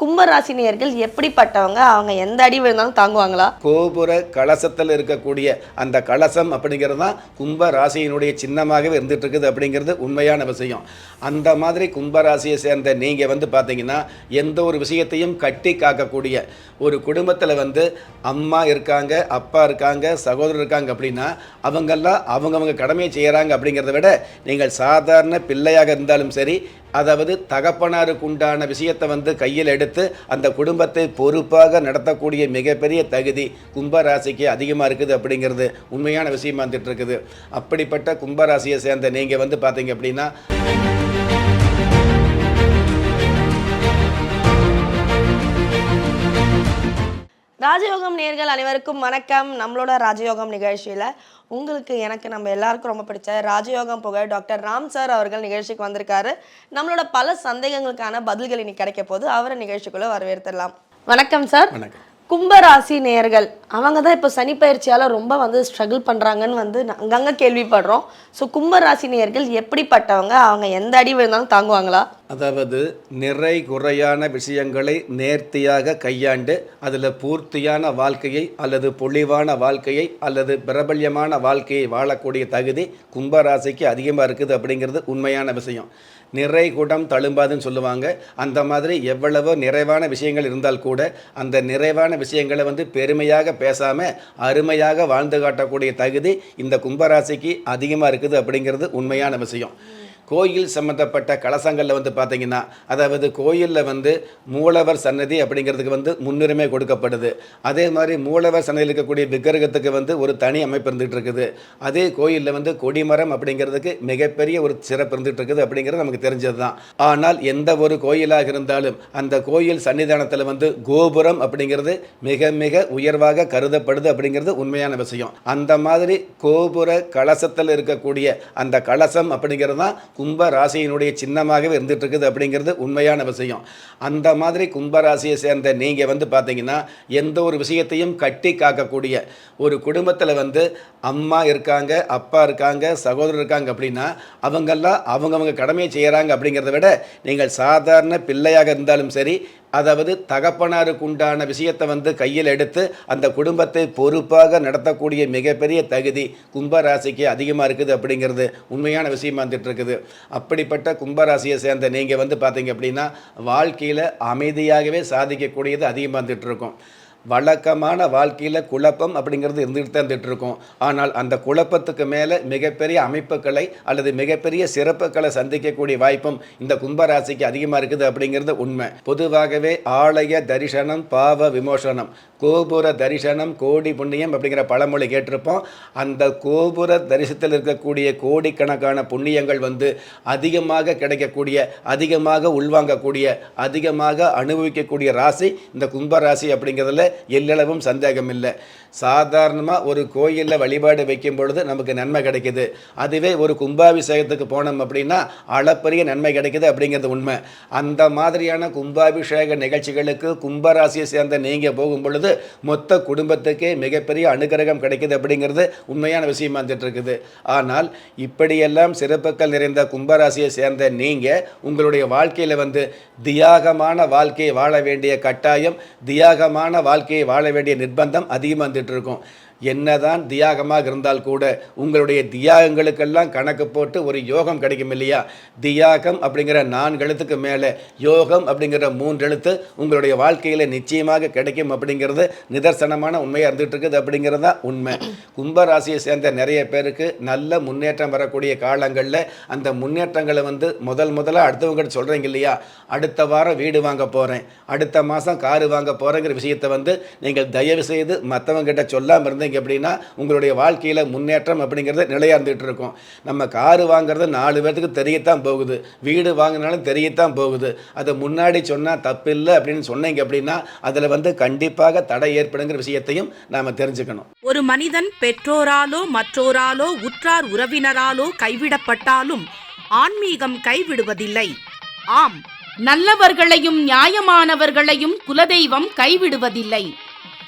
கும்பராசினியர்கள் எப்படிப்பட்டவங்க? அவங்க எந்த அடி விழுந்தாலும் தாங்குவாங்களா? கோபுர கலசத்தில் இருக்கக்கூடிய அந்த கலசம் அப்படிங்கிறது தான் கும்ப ராசியினுடைய சின்னமாகவே இருந்துட்டு இருக்குது அப்படிங்கிறது உண்மையான விஷயம். அந்த மாதிரி கும்பராசியை சேர்ந்த நீங்கள் வந்து பார்த்தீங்கன்னா எந்த ஒரு விஷயத்தையும் கட்டி காக்கக்கூடிய ஒரு குடும்பத்தில் வந்து அம்மா இருக்காங்க அப்பா இருக்காங்க சகோதரர் இருக்காங்க அப்படின்னா அவங்கெல்லாம் அவங்கவங்க கடமையை செய்கிறாங்க அப்படிங்கிறத விட நீங்கள் சாதாரண பிள்ளையாக இருந்தாலும் சரி அதாவது தகப்பனாருக்கு உண்டான விஷயத்தை வந்து கையில் எடுத்து அந்த குடும்பத்தை பொறுப்பாக நடத்தக்கூடிய மிகப்பெரிய தகுதி கும்பராசிக்கு அதிகமாக இருக்குது அப்படிங்கிறது உண்மையான விஷயமா வந்துட்டு இருக்குது. அப்படிப்பட்ட கும்பராசியை சேர்ந்த நீங்கள் வந்து பார்த்தீங்க அப்படின்னா ராஜயோகம் நேர்கள் அனைவருக்கும் வணக்கம். நம்மளோட ராஜயோகம் நிகழ்ச்சியில் உங்களுக்கு எனக்கு நம்ம எல்லாருக்கும் ரொம்ப பிடிச்ச ராஜயோகம் புகழ் டாக்டர் ராம் சார் அவர்கள் நிகழ்ச்சிக்கு வந்திருக்காரு. நம்மளோட பல சந்தேகங்களுக்கான பதில்கள் இன்னைக்கு கிடைக்க போது அவரை நிகழ்ச்சிக்குள்ள வரவேற்றுடலாம் வணக்கம் சார். வணக்கம். கும்பராசி நேயர்கள் அவங்க தான் இப்போ சனி பயிற்சியால் ரொம்ப வந்து ஸ்ட்ரகிள் பண்ணுறாங்கன்னு வந்து அங்கங்கே கேள்விப்படுறோம். ஸோ கும்பராசி நேயர்கள் எப்படிப்பட்டவங்க? அவங்க எந்த அடி விழுந்தாலும் தாங்குவாங்களா? அதாவது நிறை குறையான விஷயங்களை நேர்த்தியாக கையாண்டு அதில் பூர்த்தியான வாழ்க்கையை அல்லது பொழிவான வாழ்க்கையை அல்லது பிரபல்யமான வாழ்க்கையை வாழக்கூடிய தகுதி கும்பராசிக்கு அதிகமாக இருக்குது அப்படிங்கிறது உண்மையான விஷயம். நிறை குடம் தழும்பாதுன்னு சொல்லுவாங்க. அந்த மாதிரி எவ்வளவோ நிறைவான விஷயங்கள் இருந்தால் கூட அந்த நிறைவான விஷயங்களை வந்து பெருமையாக பேசாமல் அருமையாக வாழ்ந்து காட்டக்கூடிய தகுதி இந்த கும்பராசிக்கு அதிகமாக இருக்குது அப்படிங்கிறது உண்மையான விஷயம். கோயில் சம்மந்தப்பட்ட கலசங்களில் வந்து பார்த்தீங்கன்னா அதாவது கோயிலில் வந்து மூலவர் சன்னதி அப்படிங்கிறதுக்கு வந்து முன்னுரிமை கொடுக்கப்படுது. அதே மாதிரி மூலவர் சன்னதியில் இருக்கக்கூடிய விக்கிரகத்துக்கு வந்து ஒரு தனி அமைப்பு இருந்துகிட்டு இருக்குது அதே கோயிலில் வந்து கொடிமரம் அப்படிங்கிறதுக்கு மிகப்பெரிய ஒரு சிறப்பு இருந்துகிட்டு இருக்குது அப்படிங்கிறது நமக்கு தெரிஞ்சது தான் ஆனால் எந்த ஒரு கோயிலாக இருந்தாலும் அந்த கோயில் சன்னிதானத்தில் வந்து கோபுரம் அப்படிங்கிறது மிக மிக உயர்வாக கருதப்படுது அப்படிங்கிறது உண்மையான விஷயம். அந்த மாதிரி கோபுர கலசத்தில் இருக்கக்கூடிய அந்த கலசம் அப்படிங்கிறது தான் கும்ப ராசியினுடைய சின்னமாகவே இருந்துட்டு இருக்குது அப்படிங்கிறது உண்மையான விஷயம். அந்த மாதிரி கும்ப ராசியை சேர்ந்த நீங்கள் வந்து பார்த்தீங்கன்னா எந்த ஒரு விஷயத்தையும் கட்டி காக்கக்கூடிய ஒரு குடும்பத்தில் வந்து அம்மா இருக்காங்க அப்பா இருக்காங்க சகோதரர் இருக்காங்க அப்படின்னா அவங்கெல்லாம் அவங்கவுங்க கடமையை செய்கிறாங்க அப்படிங்கிறத விட நீங்கள் சாதாரண பிள்ளையாக இருந்தாலும் சரி அதாவது தகப்பனாருக்கு உண்டான விஷயத்தை வந்து கையில் எடுத்து அந்த குடும்பத்தை பொறுப்பாக நடத்தக்கூடிய மிகப்பெரிய தகுதி கும்பராசிக்கு அதிகமாக இருக்குது அப்படிங்கிறது உண்மையான விஷயமா வந்துட்டு இருக்குது அப்படிப்பட்ட கும்பராசியை சேர்ந்த நீங்கள் வந்து பார்த்தீங்க அப்படின்னா வாழ்க்கையில் அமைதியாகவே சாதிக்கக்கூடியது அதிகமாக வந்துட்டு இருக்கும் வழக்கமான வாழ்க்கையில் குழப்பம் அப்படிங்கிறது இருந்துகிட்டு தான் இருந்துகிட்டு இருக்கோம் ஆனால் அந்த குழப்பத்துக்கு மேலே மிகப்பெரிய அமைப்புகளை அல்லது மிகப்பெரிய சிறப்புகளை சந்திக்கக்கூடிய வாய்ப்பும் இந்த கும்பராசிக்கு அதிகமாக இருக்குது அப்படிங்கிறது உண்மை. பொதுவாகவே ஆலய தரிசனம் பாவ விமோசனம் கோபுர தரிசனம் கோடி புண்ணியம் அப்படிங்கிற பழமொழி கேட்டிருப்போம். அந்த கோபுர தரிசனத்தில் இருக்கக்கூடிய கோடிக்கணக்கான புண்ணியங்கள் வந்து அதிகமாக கிடைக்கக்கூடிய அதிகமாக உள்வாங்கக்கூடிய அதிகமாக அனுபவிக்கக்கூடிய ராசி இந்த கும்ப ராசி அப்படிங்கிறதுல எல்லளவும் சந்தேகம் இல்லை சாதாரணமாக ஒரு கோயிலில் வழிபாடு வைக்கும் பொழுது நமக்கு நன்மை கிடைக்குது. அதுவே ஒரு கும்பாபிஷேகத்துக்கு போனோம் அப்படின்னா அளப்பரிய நன்மை கிடைக்குது அப்படிங்கிறது உண்மை. அந்த மாதிரியான கும்பாபிஷேக நிகழ்ச்சிகளுக்கு கும்பராசியை சேர்ந்த நீங்கள் போகும் பொழுது மொத்த குடும்பத்துக்கே மிகப்பெரிய அனுகிரகம் கிடைக்குது அப்படிங்கிறது உண்மையான விஷயமா வந்துட்டு இருக்குது ஆனால் இப்படியெல்லாம் சிறப்புகள் நிறைந்த கும்பராசியை சேர்ந்த நீங்கள் உங்களுடைய வாழ்க்கையில் வந்து தியாகமான வாழ்க்கையை வாழ வேண்டிய கட்டாயம் தியாகமான வாழ்க்கையை வாழ வேண்டிய நிர்பந்தம் அதிகமாக வந்துட்டு இருக்கும் என்னதான் தியாகமாக இருந்தால் கூட உங்களுடைய தியாகங்களுக்கெல்லாம் கணக்கு போட்டு ஒரு யோகம் கிடைக்கும் இல்லையா? தியாகம் அப்படிங்கிற நான்கு எழுத்துக்கு மேலே யோகம் அப்படிங்கிற மூன்று எழுத்து உங்களுடைய வாழ்க்கையில் நிச்சயமாக கிடைக்கும் அப்படிங்கிறது நிதர்சனமான உண்மையாக இருந்துகிட்டு இருக்குது அப்படிங்கிறது தான் உண்மை. கும்பராசியை சேர்ந்த நிறைய பேருக்கு நல்ல முன்னேற்றம் வரக்கூடிய காலங்களில் அந்த முன்னேற்றங்களை வந்து முதல் முதலாக அடுத்தவங்ககிட்ட சொல்கிறீங்க இல்லையா? அடுத்த வாரம் வீடு வாங்க போகிறேன் அடுத்த மாதம் காரு வாங்க போகிறேங்கிற விஷயத்தை வந்து நீங்கள் தயவு செய்து மற்றவங்ககிட்ட சொல்லாமல் இருந்தீங்க அப்படின்னா உங்களுடைய வாழ்க்கையில் முன்னேற்றம் அப்படிங்கிறது நிலையாக இருந்துகிட்டு இருக்கும். நம்ம காரு வாங்குறது நாலு பேர்த்துக்கு தெரியத்தான் போகுது. வீடு வாங்கினாலும் தெரியத்தான் போகுது. அதை முன்னாடி சொன்னால் தப்பில்லை அப்படின்னு சொன்னீங்க அப்படின்னா அதில் வந்து கண்டிப்பாக தடை ஏற்படுங்கிற விஷயத்தையும் நாம் தெரிஞ்சுக்கணும். ஒரு மனிதன் பெற்றோராலோ மற்றோராலோ உற்றார் உறவினராலோ கைவிடப்பட்டாலும் ஆன்மீகம் கைவிடுவதில்லை. ஆம் நல்லவர்களையும் நியாயமானவர்களையும் குலதெய்வம் கைவிடுவதில்லை.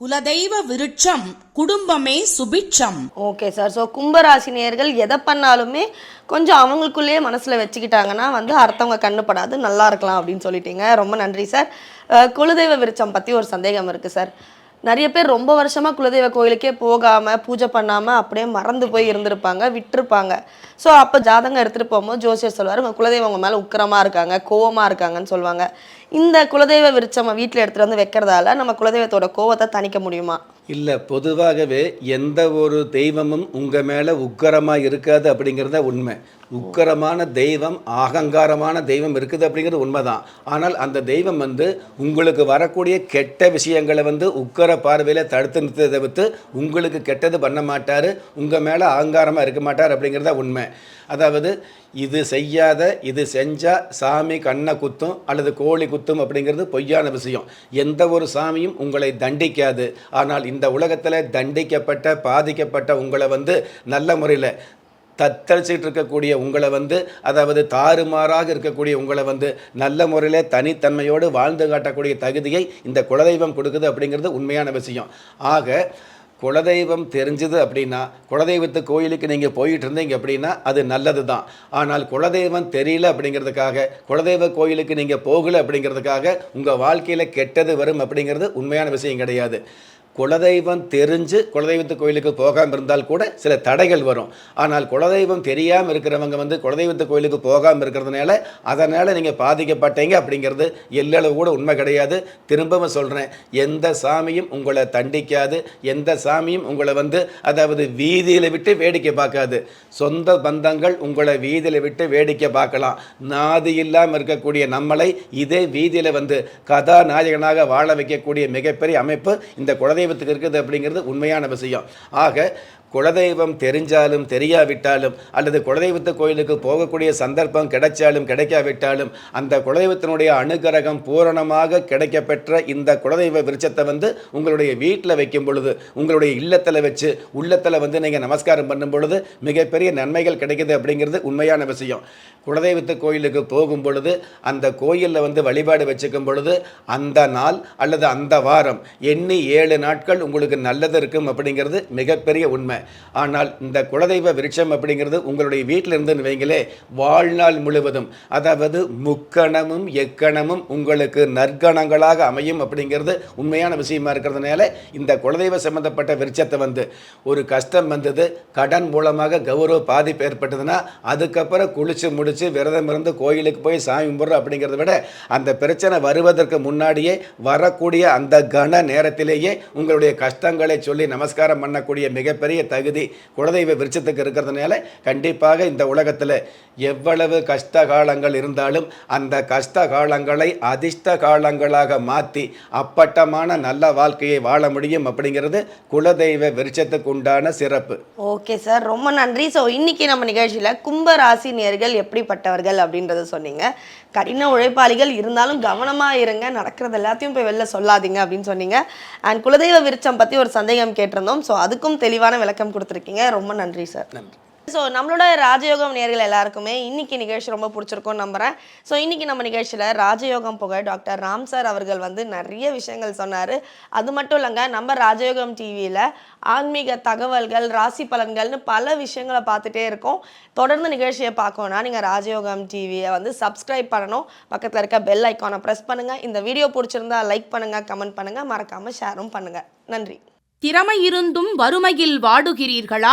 குலதெய்வ விருட்சம் குடும்பமே சுபிட்சம். ஓகே சார் ஸோ கும்பராசினியர்கள் எதை பண்ணாலுமே கொஞ்சம் அவங்களுக்குள்ளேயே மனசில் வச்சுக்கிட்டாங்கன்னா வந்து அடுத்தவங்க கண்ணுப்படாது நல்லா இருக்கலாம் அப்படின்னு சொல்லிட்டீங்க. ரொம்ப நன்றி சார் குலதெய்வ விருட்சம் பற்றி ஒரு சந்தேகம் இருக்குது சார் நிறைய பேர் ரொம்ப வருஷமாக குலதெய்வ கோயிலுக்கே போகாமல் பூஜை பண்ணாமல் அப்படியே மறந்து போய் இருந்திருப்பாங்க விட்டுருப்பாங்க. ஸோ அப்போ ஜாதகம் எடுத்துகிட்டு போகும்போது ஜோசியர் சொல்லுவார் உங்கள் குலதெய்வம் உங்கள் மேலே உக்கிரமாக இருக்காங்க கோவமாக இருக்காங்கன்னு சொல்லுவாங்க இந்த குலதெய்வ விருட்சம் வீட்டில் எடுத்துகிட்டு வந்து வைக்கிறதால நம்ம குலதெய்வத்தோட கோவத்தை தணிக்க முடியுமா? இல்லை பொதுவாகவே எந்த ஒரு தெய்வமும் உங்கள் மேலே உக்கரமாக இருக்காது அப்படிங்கிறத உண்மை. உக்கரமான தெய்வம் ஆகங்காரமான தெய்வம் இருக்குது அப்படிங்கிறது உண்மைதான். ஆனால் அந்த தெய்வம் வந்து உங்களுக்கு வரக்கூடிய கெட்ட விஷயங்களை வந்து உக்கர பார்வையில் தடுத்து நிறுத்ததை தவிர்த்து உங்களுக்கு கெட்டது பண்ண மாட்டார் உங்கள் மேலே அகங்காரமாக இருக்க மாட்டார் அப்படிங்கிறத உண்மை. அதாவது இது செய்யாத இது செஞ்சால் சாமி கண்ணை குத்தும் அல்லது கோழி குத்தும் அப்படிங்கிறது பொய்யான விஷயம். எந்த ஒரு சாமியும் உங்களை தண்டிக்காது. ஆனால் இந்த இந்த உலகத்தில் தண்டிக்கப்பட்ட பாதிக்கப்பட்ட உங்களை வந்து நல்ல முறையில் தத்தளிச்சிட்டு இருக்கக்கூடிய உங்களை வந்து அதாவது தாறுமாறாக இருக்கக்கூடிய உங்களை வந்து நல்ல முறையில் தனித்தன்மையோடு வாழ்ந்து காட்டக்கூடிய தகுதியை இந்த குலதெய்வம் கொடுக்குது அப்படிங்கிறது உண்மையான விஷயம். ஆக குலதெய்வம் தெரிஞ்சுது அப்படின்னா குலதெய்வத்து கோயிலுக்கு நீங்கள் போயிட்டு இருந்தீங்க அப்படின்னா அது நல்லது தான் ஆனால் குலதெய்வம் தெரியல அப்படிங்கிறதுக்காக குலதெய்வ கோயிலுக்கு நீங்கள் போகலை அப்படிங்கிறதுக்காக உங்கள் வாழ்க்கையில் கெட்டது வரும் அப்படிங்கிறது உண்மையான விஷயம் கிடையாது. குலதெய்வம் தெரிஞ்சு குலதெய்வத்து கோயிலுக்கு போகாமல் இருந்தால் கூட சில தடைகள் வரும். ஆனால் குலதெய்வம் தெரியாமல் இருக்கிறவங்க வந்து குலதெய்வத்து கோயிலுக்கு போகாமல் இருக்கிறதுனால அதனால் நீங்கள் பாதிக்கப்பட்டீங்க அப்படிங்கிறது எல்லளவு கூட உண்மை கிடையாது. திரும்பவும் சொல்கிறேன் எந்த சாமியும் உங்களை தண்டிக்காது எந்த சாமியும் உங்களை வந்து அதாவது வீதியில் விட்டு வேடிக்கை பார்க்காது. சொந்த பந்தங்கள் உங்களை வீதியில் விட்டு வேடிக்கை பார்க்கலாம். நாதி இல்லாமல் இருக்கக்கூடிய நம்மளை இதே வீதியில் வந்து கதாநாயகனாக வாழ வைக்கக்கூடிய மிகப்பெரிய அமைப்பு இந்த குலதெய்வத்துக்கு இருக்குது அப்படிங்கிறது உண்மையான விஷயம். ஆக குலதெய்வம் தெரிஞ்சாலும் தெரியாவிட்டாலும் அல்லது குலதெய்வத்து கோயிலுக்கு போகக்கூடிய சந்தர்ப்பம் கிடைச்சாலும் கிடைக்காவிட்டாலும் அந்த குலதெய்வத்தினுடைய அனுகிரகம் பூரணமாக கிடைக்கப்பெற்ற இந்த குலதெய்வ விருட்சத்தை வந்து உங்களுடைய வீட்டில் வைக்கும் பொழுது உங்களுடைய இல்லத்தில் வச்சு உள்ளத்தில் வந்து நீங்கள் நமஸ்காரம் பண்ணும் பொழுது மிகப்பெரிய நன்மைகள் கிடைக்குது அப்படிங்கிறது உண்மையான விஷயம். குலதெய்வத்து கோயிலுக்கு போகும் பொழுது அந்த கோயிலில் வந்து வழிபாடு வச்சுக்கும் பொழுது அந்த நாள் அல்லது அந்த வாரம் எண்ணி ஏழு நாட்கள் உங்களுக்கு நல்லது இருக்கும் அப்படிங்கிறது மிகப்பெரிய உண்மை. ஆனால் இந்த குலதெய்வ விருட்சம் அப்படிங்கிறது உங்களுடைய வீட்டில் இருந்துன்னு வைங்களே வாழ்நாள் முழுவதும். அதாவது முக்கணமும் எக்கணமும் உங்களுக்கு நற்கணங்களாக அமையும் அப்படிங்கிறது உண்மையான விஷயமா இருக்கிறதுனால இந்த குலதெய்வ சம்பந்தப்பட்ட விருட்சத்தை வந்து ஒரு கஷ்டம் வந்தது கடன் மூலமாக கௌரவ பாதிப்பு ஏற்பட்டதுன்னா அதுக்கப்புறம் குளிச்சு முடிச்சு விரதம் இருந்து கோயிலுக்கு போய் சாமி கும்பிட்றோம் அப்படிங்கிறத விட அந்த பிரச்சனை வருவதற்கு முன்னாடியே வரக்கூடிய அந்த கன நேரத்திலேயே உங்களுடைய கஷ்டங்களை சொல்லி நமஸ்காரம் பண்ணக்கூடிய மிகப்பெரிய தகுதி குலதெய்வ விருட்சத்துக்கு இருக்கிறதுனால கண்டிப்பாக இந்த உலகத்தில் எவ்வளவு கஷ்ட காலங்கள் இருந்தாலும் அந்த கஷ்ட காலங்களை அதிர்ஷ்ட காலங்களாக மாற்றி அப்பட்டமான நல்ல வாழ்க்கையை வாழ முடியும் அப்படிங்கிறது குலதெய்வ விருட்சத்துக்கு உண்டான சிறப்பு. ஓகே சார் ரொம்ப நன்றி. ஸோ இன்னைக்கு நம்ம நிகழ்ச்சியில் கும்ப நேர்கள் எப்படிப்பட்டவர்கள் அப்படின்றத சொன்னீங்க. கடின உழைப்பாளிகள் இருந்தாலும் கவனமாக இருங்க நடக்கிறது எல்லாத்தையும் போய் வெளில சொல்லாதீங்க அப்படின்னு சொன்னீங்க. அண்ட் குலதெய்வ விருச்சம் பற்றி ஒரு சந்தேகம் கேட்டிருந்தோம். ஸோ அதுக்கும் தெளிவான விளக்கம் கொடுத்துருக்கீங்க. ரொம்ப நன்றி சார் நன்றி. ஸோ நம்மளோட ராஜயோகம் நேர்கள் எல்லாருக்குமே இன்னைக்கு நிகழ்ச்சி ரொம்ப பிடிச்சிருக்கும்னு நம்புறேன். ஸோ இன்னைக்கு நம்ம நிகழ்ச்சியில் ராஜயோகம் புகழ் டாக்டர் ராம் சார் அவர்கள் வந்து நிறைய விஷயங்கள் சொன்னார். அது மட்டும் இல்லைங்க நம்ம ராஜயோகம் டிவியில் ஆன்மீக தகவல்கள் ராசி பலன்கள்னு பல விஷயங்களை பார்த்துட்டே இருக்கோம். தொடர்ந்து நிகழ்ச்சியை பார்க்கணும்னா நீங்கள் ராஜயோகம் டிவியை வந்து சப்ஸ்கிரைப் பண்ணணும். பக்கத்தில் இருக்க பெல் ஐக்கானை ப்ரெஸ் பண்ணுங்கள் இந்த வீடியோ பிடிச்சிருந்தா லைக் பண்ணுங்கள் கமெண்ட் பண்ணுங்கள் மறக்காமல் ஷேரும் பண்ணுங்கள் நன்றி. திறமை இருந்தும் வறுமையில் வாடுகிறீர்களா?